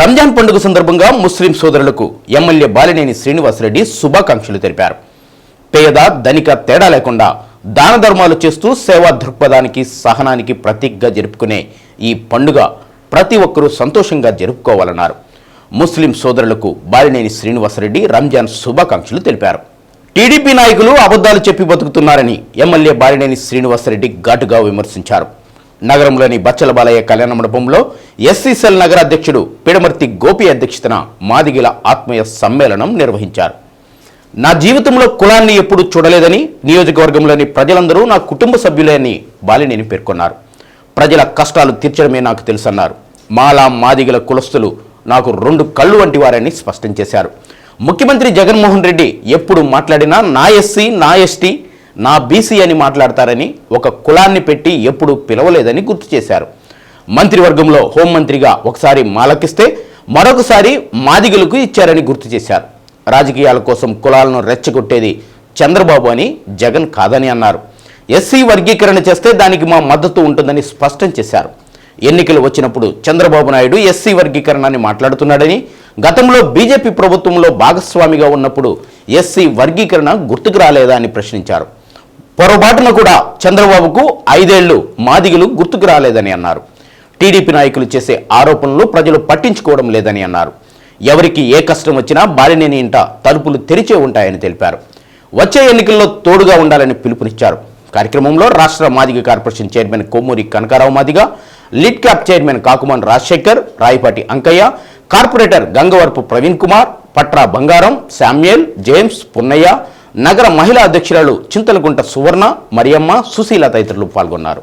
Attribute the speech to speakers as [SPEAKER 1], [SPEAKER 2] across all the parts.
[SPEAKER 1] రంజాన్ పండుగ సందర్భంగా ముస్లిం సోదరులకు ఎమ్మెల్యే బాలినేని శ్రీనివాసరెడ్డి శుభాకాంక్షలు తెలిపారు. పేద ధనిక తేడా లేకుండా దాన ధర్మాలు చేస్తూ సేవా దృక్పథానికి సహనానికి ప్రతీకగా జరుపుకునే ఈ పండుగ ప్రతి ఒక్కరూ సంతోషంగా జరుపుకోవాలన్నారు. ముస్లిం సోదరులకు బాలినేని శ్రీనివాసరెడ్డి రంజాన్ శుభాకాంక్షలు తెలిపారు. టీడీపీ నాయకులు అబద్ధాలు చెప్పి బతుకుతున్నారని ఎమ్మెల్యే బాలినేని శ్రీనివాసరెడ్డి ఘాటుగా విమర్శించారు. నగరంలోని బచ్చల బాలయ్య కళ్యాణ మండపంలో ఎస్సీసెల్ నగర అధ్యక్షుడు పిడమర్తి గోపి అధ్యక్షతన మాదిగిల ఆత్మీయ సమ్మేళనం నిర్వహించారు. నా జీవితంలో కులాన్ని ఎప్పుడూ చూడలేదని నియోజకవర్గంలోని ప్రజలందరూ నా కుటుంబ సభ్యులే అని బాలినేని పేర్కొన్నారు. ప్రజల కష్టాలు తీర్చడమే నాకు తెలుసన్నారు. మాలా మాదిగల కులస్తులు నాకు రెండు కళ్ళు వంటి వారని స్పష్టం చేశారు. ముఖ్యమంత్రి జగన్మోహన్ రెడ్డి ఎప్పుడు మాట్లాడినా నా ఎస్సీ నా ఎస్టీ నా బీసీ అని మాట్లాడతారని ఒక కులాన్ని పెట్టి ఎప్పుడు పిలవలేదని గుర్తు చేశారు. మంత్రివర్గంలో హోంమంత్రిగా ఒకసారి మాలకిస్తే మరొకసారి మాదిగలకు ఇచ్చారని గుర్తు చేశారు. రాజకీయాల కోసం కులాలను రెచ్చగొట్టేది చంద్రబాబు అని జగన్ కాదని అన్నారు. ఎస్సీ వర్గీకరణ చేస్తే దానికి మా మద్దతు ఉంటుందని స్పష్టం చేశారు. ఎన్నికలు వచ్చినప్పుడు చంద్రబాబు నాయుడు ఎస్సీ వర్గీకరణని మాట్లాడుతున్నాడని గతంలో బీజేపీ ప్రభుత్వంలో భాగస్వామిగా ఉన్నప్పుడు ఎస్సీ వర్గీకరణ గుర్తుకు రాలేదా అని ప్రశ్నించారు. పొరపాటున కూడా చంద్రబాబుకు ఐదేళ్ళు మాదిగలు గుర్తుకు రాలేదని అన్నారు. టీడీపీ నాయకులు చేసే ఆరోపణలు ప్రజలు పట్టించుకోవడం లేదని అన్నారు. ఎవరికి ఏ కష్టం వచ్చినా బాలినేని ఇంట తలుపులు తెరిచే ఉంటాయని తెలిపారు. వచ్చే ఎన్నికల్లో తోడుగా ఉండాలని పిలుపునిచ్చారు. కార్యక్రమంలో రాష్ట్ర Madiga corporation chairman Kommuri Kanakarao Madiga Lidcap chairman Kakumanu Rajasekhar Rayapati Ankaiah corporator Gangavarapu Praveen Kumar Patra Bangaram Samuel James Punnaiah నగర మహిళా అధ్యక్షురాలు చింతలగుంట సువర్ణ మరియమ్మ సుశీల తదితరులు పాల్గొన్నారు.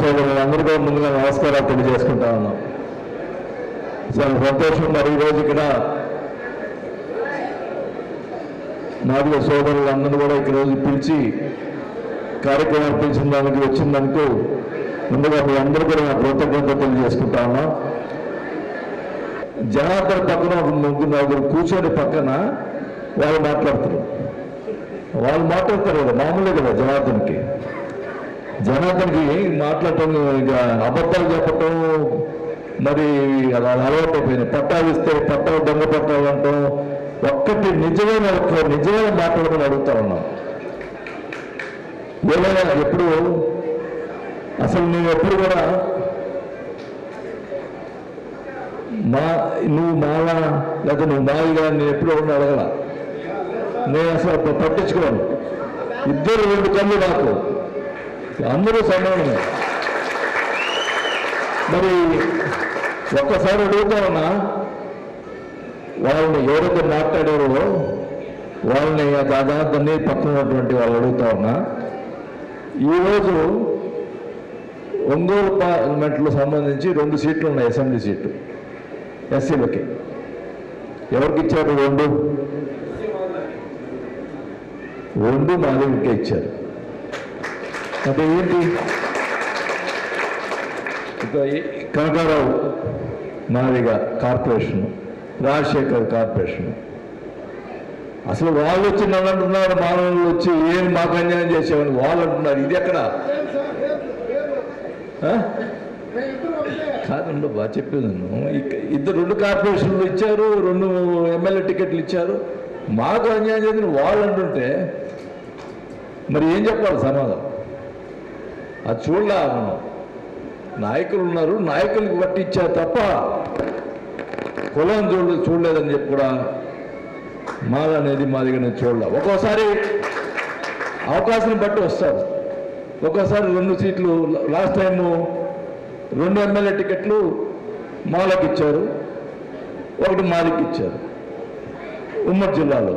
[SPEAKER 2] సోదర ముందుగా నమస్కారాలు తెలియజేసుకుంటా ఉన్నాం. చాలా సంతోషం మరి ఈరోజు ఇక్కడ. నాలుగు సోదరులందరూ కూడా ఇక్కడ రోజు పిలిచి కార్యక్రమం పిలిచిన దానికి వచ్చిందనుకో ముందుగా మీ అందరూ కూడా నా కృతజ్ఞత తెలియజేసుకుంటా ఉన్నాం. జనార్దన్ పక్కన ఒక ముగ్గురు నలుగురు కూర్చొని పక్కన వాళ్ళు మాట్లాడుతారు వాళ్ళు మాట్లాడతారు కదా మామూలే కదా జనార్దన్కి. జనార్దన్కి మాట్లాడటం ఇక అబద్ధాలు చెప్పటం మరి అలా అలవాటైపోయినాయి. పట్టాలు ఇస్తే పట్టాలు దొంగ పట్టాలు అంటాం ఒక్కటి నిజమైన నిజమైన మాట్లాడమని అడుగుతా ఉన్నాం. ఏమైనా ఎప్పుడు? అసలు నువ్వు ఎప్పుడు కూడా మా నువ్వు మాలా లేదా నువ్వు మావిగా నేను ఎప్పుడు ఎవరిని అడగల. నేను అసలు అప్పుడు పట్టించుకోను. ఇద్దరు రెండు కళ్ళు నాకు. అందరూ సమానమే. మరి ఒక్కసారి అడుగుతా ఉన్నా వాళ్ళని ఎవరైతే మాట్లాడారో వాళ్ళని దాదాపుని పక్కన ఉన్నటువంటి వాళ్ళు అడుగుతా ఉన్నా ఈరోజు ఒంగోలు పార్లమెంట్లో సంబంధించి రెండు సీట్లు ఉన్నాయి అసెంబ్లీ సీట్లు ఎస్సీలకి. ఎవరికి ఇచ్చారు రెండు? రెండు మాదిరికే ఇచ్చారు. అంటే ఏంటి? Kanakarao Madiga corporation Rajasekhar corporation. అసలు వాళ్ళు వచ్చి నన్ను అంటున్నారు మానవులు వచ్చి ఏం మాకు అన్యాయం చేసేవాళ్ళు వాళ్ళు అంటున్నారు. ఇది ఎక్కడ? ఆ? కాదండి బాగా చెప్పేది ఇద్దరు రెండు కార్పొరేషన్లు ఇచ్చారు రెండు ఎమ్మెల్యే టికెట్లు ఇచ్చారు. మాకు అన్యాయం చేసిన వాళ్ళు అంటుంటే మరి ఏం చెప్పాలి సమాధానం? అది చూడలే మనం నాయకులు ఉన్నారు నాయకులకు బట్టి ఇచ్చారు తప్ప కులం చూడ చూడలేదని చెప్పి కూడా మాల అనేది దగ్గర నేను చూడలే. ఒక్కోసారి అవకాశం బట్టి వస్తారు. ఒక్కోసారి రెండు సీట్లు లాస్ట్ టైము రెండు ఎమ్మెల్యే టికెట్లు మాలకు ఇచ్చారు ఒకటి మాలికి ఇచ్చారు ఉమ్మడి జిల్లాలో.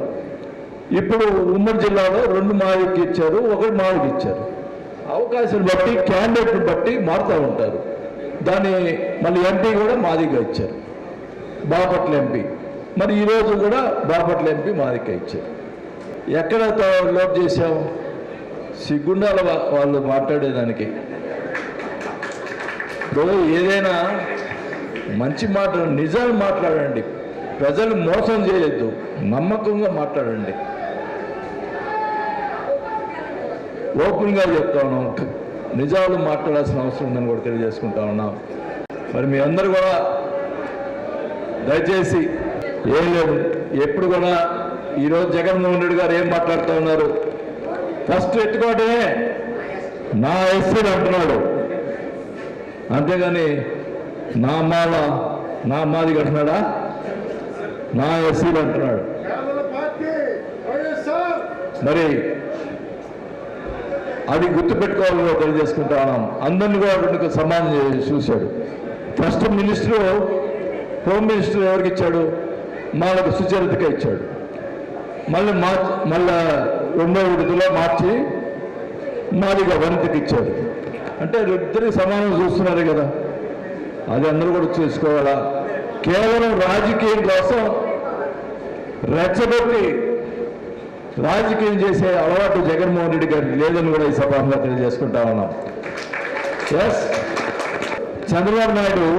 [SPEAKER 2] ఇప్పుడు ఉమ్మడి జిల్లాలో రెండు మావికి ఇచ్చారు ఒకటి మావికి ఇచ్చారు. అవకాశం బట్టి క్యాండిడేట్ని బట్టి మారుతూ ఉంటారు. దాన్ని మళ్ళీ ఎంపీ కూడా మాదిగా ఇచ్చారు. బాపట్ల ఎంపీ మరి ఈరోజు కూడా బాపట్ల ఎంపీ మాదిగా ఇచ్చారు. ఎక్కడ లోప్ లోపు చేశాం సిగ్గుండాల వాళ్ళు మాట్లాడేదానికి. ఇప్పుడు ఏదైనా మంచి మాట నిజాలు మాట్లాడండి. ప్రజలు మోసం చేయొద్దు. నమ్మకంగా మాట్లాడండి. ఓపెన్గా చెప్తా ఉన్నాం నిజాలు మాట్లాడాల్సిన అవసరం ఉందని కూడా తెలియజేసుకుంటా ఉన్నాం. మరి మీ అందరూ కూడా దయచేసి ఏం లేదు. ఎప్పుడు కూడా ఈరోజు జగన్మోహన్ రెడ్డి గారు ఏం మాట్లాడుతూ ఉన్నారు? ఫస్ట్ ఎత్తుకోవటమే నా ఎస్సీలు అంటున్నాడు. అంతేగాని నా మాల నా మాది అంటున్నాడా నా ఎస్సీలు అంటున్నాడు. మరి అది గుర్తుపెట్టుకోవాలని కూడా తెలియజేసుకుంటా ఉన్నాం. అందరిని కూడా రెండు సమానం చూశాడు. ఫస్ట్ మినిస్టర్ హోమ్ మినిస్టర్ ఎవరికి ఇచ్చాడు? మాలకు సుచరితగా ఇచ్చాడు. మళ్ళీ మార్చి మళ్ళా రెండో విడతలో మార్చి మాదిగా వనితకి ఇచ్చాడు. అంటే ఇద్దరికి సమానం చూస్తున్నారు కదా. అది అందరూ కూడా చూసుకోవాలా? కేవలం రాజకీయం కోసం రెచ్చగొట్టి రాజకీయం చేసే అలవాటు జగన్మోహన్ రెడ్డి గారికి లేదని కూడా ఈ సభలో తెలియజేసుకుంటా ఉన్నాం. ఎస్ చంద్రబాబు నాయుడు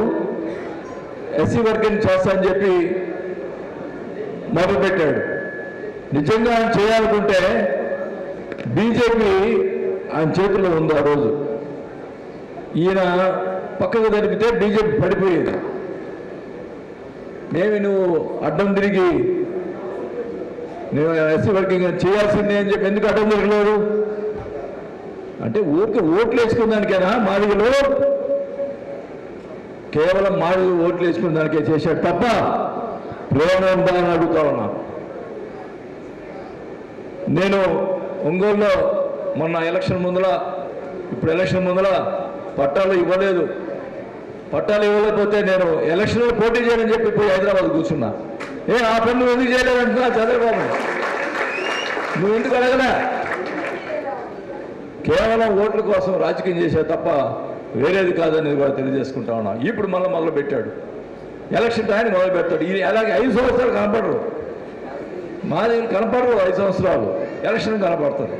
[SPEAKER 2] ఎస్సీ వర్గం చేస్తా అని చెప్పి మొదలుపెట్టాడు. నిజంగా ఆయన చేయాలనుకుంటే బీజేపీ ఆయన చేతిలో ఉంది ఆ రోజు. ఈయన పక్కకు జరిపితే బీజేపీ పడిపోయేది. మేము నువ్వు అడ్డం తిరిగి నేను ఎస్సీ వర్కింగ్ చేయాల్సిందే అని చెప్పి ఎందుకు అడ్డం జరగలేదు అంటే ఊరికి ఓట్లు వేసుకున్న దానికేనా మాదిగలో కేవలం మాదిగ ఓట్లు వేసుకున్న దానికే చేశాడు తప్ప ప్రేమ ఉందా అని అడుగుతా ఉన్నా. నేను ఒంగోలులో మొన్న ఎలక్షన్ ముందల ఇప్పుడు ఎలక్షన్ ముందల పట్టాలు ఇవ్వలేదు. పట్టాలు ఇవ్వలేకపోతే నేను ఎలక్షన్లో పోటీ చేయని చెప్పి పోయి హైదరాబాద్ కూర్చున్నా. ఏ ఆ పనులు ఎందుకు చేయలేదంటున్నా చంద్రబాబు? నువ్వు ఎందుకు అడగలే కేవలం ఓట్ల కోసం రాజకీయం చేసే తప్ప వేరేది కాదని కూడా తెలియజేసుకుంటా ఉన్నా. ఇప్పుడు మళ్ళీ మొదలు పెట్టాడు. ఎలక్షన్ టైం మొదలు పెడతాడు. ఇది అలాగే ఐదు సంవత్సరాలు కనపడరు. మా దగ్గర కనపడరు ఐదు సంవత్సరాలు. ఎలక్షన్ కనపడతారు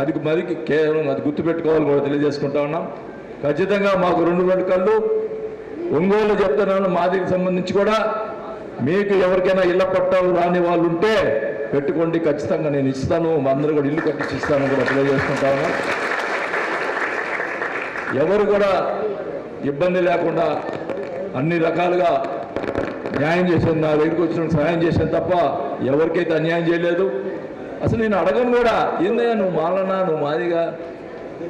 [SPEAKER 2] అది మరి కేవలం అది గుర్తుపెట్టుకోవాలని కూడా తెలియజేసుకుంటా ఉన్నాం. ఖచ్చితంగా మాకు రెండు రెండు కళ్ళు. ఒంగోలు చెప్తున్నాను మాదికి సంబంధించి కూడా. మీకు ఎవరికైనా ఇళ్ళ పట్టాలు రాని వాళ్ళు ఉంటే పెట్టుకోండి ఖచ్చితంగా నేను ఇస్తాను మా అందరూ కూడా ఇల్లు కట్టించి ఇస్తాను కూడా తెలియజేసుకుంటా ఉన్నా ఎవరు కూడా ఇబ్బంది లేకుండా అన్ని రకాలుగా న్యాయం చేశాను నా దగ్గరికి వచ్చిన సహాయం చేశాను తప్ప ఎవరికైతే అన్యాయం చేయలేదు. అసలు నేను అడగను కూడా ఏందయ్యా నువ్వు మాలనా నువ్వు మాదిగా?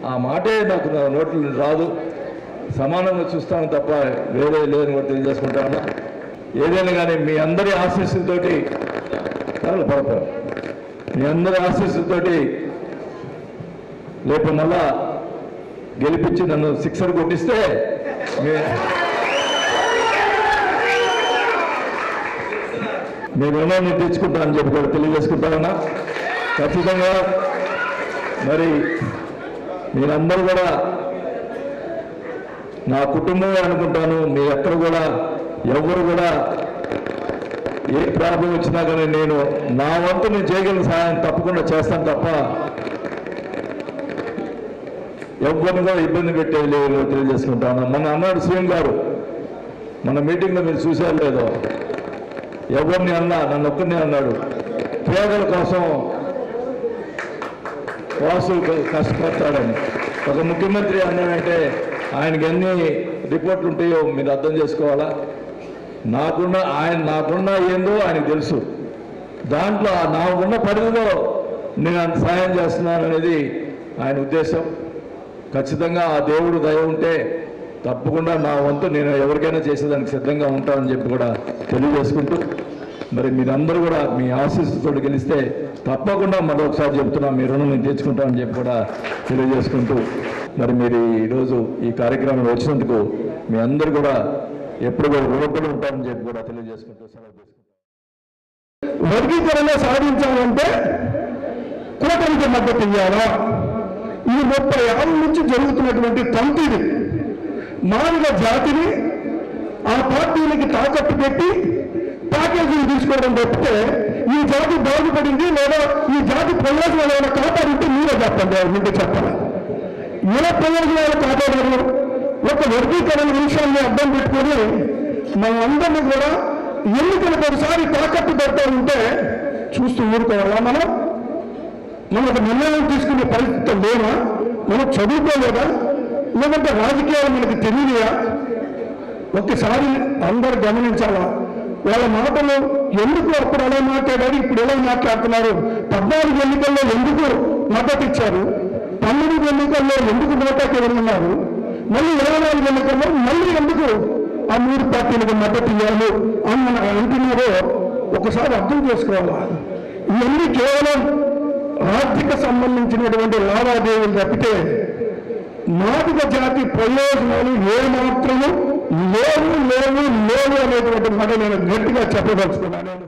[SPEAKER 2] ఆ మాటే నాకు నా నోట్లు రాదు. సమానంగా చూస్తాను తప్ప వేరే లేదని కూడా తెలియజేసుకుంటాను. ఏదైనా కానీ మీ అందరి ఆశీస్సులతోటి చాలా పడతారు. మీ అందరి ఆశీస్సుతోటి రేపు మళ్ళా గెలిపించి నన్ను సిక్సర్ కొట్టిస్తే మీ మీ రుణాన్ని తెచ్చుకుంటానని చెప్పి కూడా తెలియజేసుకుంటానన్నా. ఖచ్చితంగా మరి మీరందరూ కూడా నా కుటుంబమే అనుకుంటాను. మీ ఎక్కడ కూడా ఎవరు కూడా ఏ ప్రాబ్లం వచ్చినా కానీ నేను నా వంతు నేను చేయగలిగిన సహాయం తప్పకుండా చేస్తాను తప్ప ఎవరిని కూడా ఇబ్బంది పెట్టేయలేదు తెలియజేసుకుంటాను. మన అన్నాడు సీఎం గారు మన మీటింగ్లో మీరు చూసారు లేదో? ఎవరిని అన్నా నన్ను ఒక్కరిని అన్నాడు పేదల కోసం వాసు కష్టపడతాడని. ఒక ముఖ్యమంత్రి అన్నాడంటే ఆయనకి ఎన్ని రిపోర్ట్లు ఉంటాయో మీరు అర్థం చేసుకోవాలా? నాకున్న ఆయన నాకున్న ఏందో ఆయనకు తెలుసు. దాంట్లో నాకున్న పరిధిలో నేను అంత సాయం చేస్తున్నాను అనేది ఆయన ఉద్దేశం. ఖచ్చితంగా ఆ దేవుడు దయ ఉంటే తప్పకుండా నా వంతు నేను ఎవరికైనా చేసేదానికి సిద్ధంగా ఉంటానని చెప్పి కూడా తెలియజేసుకుంటూ మరి మీరందరూ కూడా మీ ఆశీస్సుతో గెలిస్తే తప్పకుండా మరొకసారి చెప్తున్నా మీ రుణం నేను తెచ్చుకుంటామని చెప్పి కూడా తెలియజేసుకుంటూ మరి మీరు ఈరోజు ఈ కార్యక్రమం వచ్చినందుకు మీ అందరు కూడా ఎప్పుడు కూడా రుణపడి ఉంటారని చెప్పి కూడా తెలియజేసుకుంటూ సెలవు తీసుకుంటాను
[SPEAKER 3] వర్గీకరణ సాధించాలంటే కూటమికి మద్దతు ఇవ్వాలా ఈ ముప్పై ఆరు నుంచి జరుగుతున్నటువంటి తంతిని మానవ జాతిని ఆ పార్టీలకి తాకట్టు పెట్టి ప్యాకేజీలు తీసుకోవడం తప్పితే ఈ జాతి బాగుపడింది లేదా ఈ జాతి ప్రయోజనాలు ఏమైనా కాపాడింటే మీరే చెప్పండి ముందు చెప్పాలి. ఏ ప్రయోజనాలు కాపాడారు? ఒక వర్గీకరణ విషయాన్ని అర్థం మనం మనందరినీ కూడా ఎన్నికలకు ఒకసారి తాకట్టు పెడతా ఉంటే చూస్తూ ఊరుకోవాలా మనం? మనం ఒక నిర్ణయం తీసుకునే పరిస్థితి లేనా మనం చదువుకోలేదా? లేదంటే రాజకీయాలు మనకి తెలియదా ఒకసారి అందరు గమనించాలా? వాళ్ళ మాటలు ఎందుకు అప్పుడు ఎలా మాట్లాడారు? ఇప్పుడు ఎలా మాట్లాడుతున్నారు? పద్నాలుగు ఎన్నికల్లో ఎందుకు మద్దతు ఇచ్చారు పన్నెండు ఎన్నికల్లో ఎందుకు నోటాకి వెళ్ళున్నారు మళ్ళీ ఇరవై నాలుగు ఎన్నికల్లో మళ్ళీ ఎందుకు ఆ మూడు పార్టీలకు మద్దతు ఇవ్వాలి అని మన అంటున్నారో ఒకసారి అర్థం చేసుకోవాలి? ఇవన్నీ కేవలం ఆర్థిక సంబంధించినటువంటి లావాదేవీలు తప్పితే మాదిక జాతి ప్రయోజనాలు ఏమాత్రము లేవు లేవు లేవు అనేటువంటి మాట నేను గట్టిగా చెప్పదలుచుకున్నాను